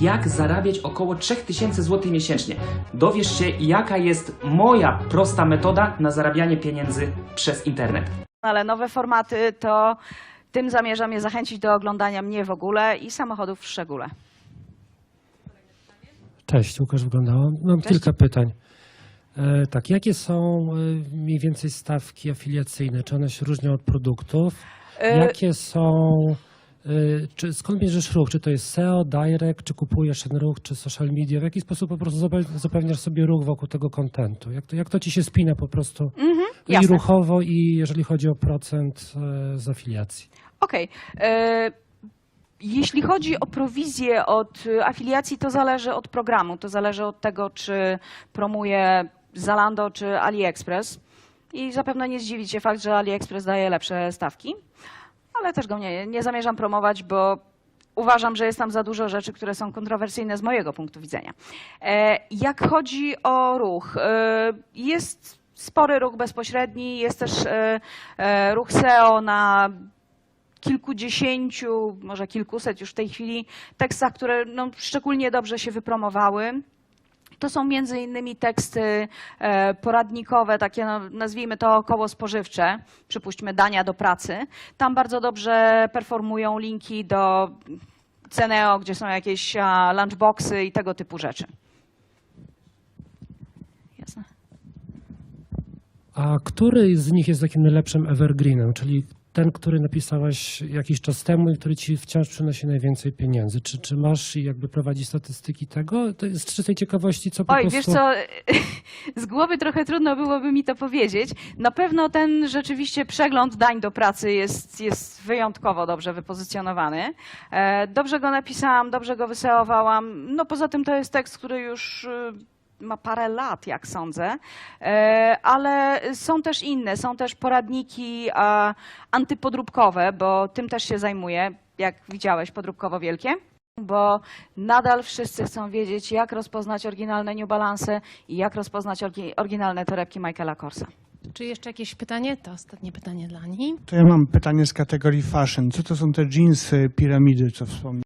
jak zarabiać około 3000 zł miesięcznie. Dowiesz się, jaka jest moja prosta metoda na zarabianie pieniędzy przez internet. ale nowe formaty to tym zamierzam je zachęcić do oglądania mnie w ogóle i samochodów w szczególe. Cześć, Łukasz wyglądało. Mam Cześć. kilka pytań. E, tak, jakie są e, mniej więcej stawki afiliacyjne? Czy one się różnią od produktów? E, Jakie są, czy, skąd bierzesz ruch? Czy to jest SEO, direct, czy kupujesz ten ruch, czy social media? W jaki sposób po prostu zape- zapewniasz sobie ruch wokół tego kontentu? Jak to, jak to ci się spina po prostu i Mhm, jasne. ruchowo, i jeżeli chodzi o procent e, z afiliacji? Okej. E, Jeśli chodzi o prowizję od y, afiliacji, to zależy od programu. To zależy od tego, czy promuje Zalando czy AliExpress. I zapewne nie zdziwi Cię fakt, że AliExpress daje lepsze stawki, ale też go nie, nie zamierzam promować, bo uważam, że jest tam za dużo rzeczy, które są kontrowersyjne z mojego punktu widzenia. E, Jak chodzi o ruch, e, jest spory ruch bezpośredni, jest też e, ruch SEO na kilkudziesięciu, może kilkuset już w tej chwili tekstach, które no, szczególnie dobrze się wypromowały. To są między innymi teksty e, poradnikowe, takie no, nazwijmy to około spożywcze, przypuśćmy dania do pracy. Tam bardzo dobrze performują linki do Ceneo, gdzie są jakieś lunchboxy i tego typu rzeczy. Jasne. A który z nich jest takim najlepszym evergreenem, czyli ten, który napisałaś jakiś czas temu i który ci wciąż przynosi najwięcej pieniędzy? Czy, czy masz i jakby prowadzić statystyki tego? To jest z czystej ciekawości, co po Oj, prostu... wiesz co, z głowy trochę trudno byłoby mi to powiedzieć. Na pewno ten rzeczywiście przegląd dań do pracy jest, jest wyjątkowo dobrze wypozycjonowany. E, Dobrze go napisałam, dobrze go wyseowałam. No poza tym to jest tekst, który już y, ma parę lat, jak sądzę, E, ale są też inne, są też poradniki a, antypodróbkowe, bo tym też się zajmuję, jak widziałeś, podróbkowo wielkie bo nadal wszyscy chcą wiedzieć, jak rozpoznać oryginalne New Balance i jak rozpoznać oryginalne torebki Michaela Korsa. Czy jeszcze jakieś pytanie? To ostatnie pytanie dla niej. To ja mam pytanie z kategorii fashion. Co to są te jeansy, piramidy, co wspomniałem?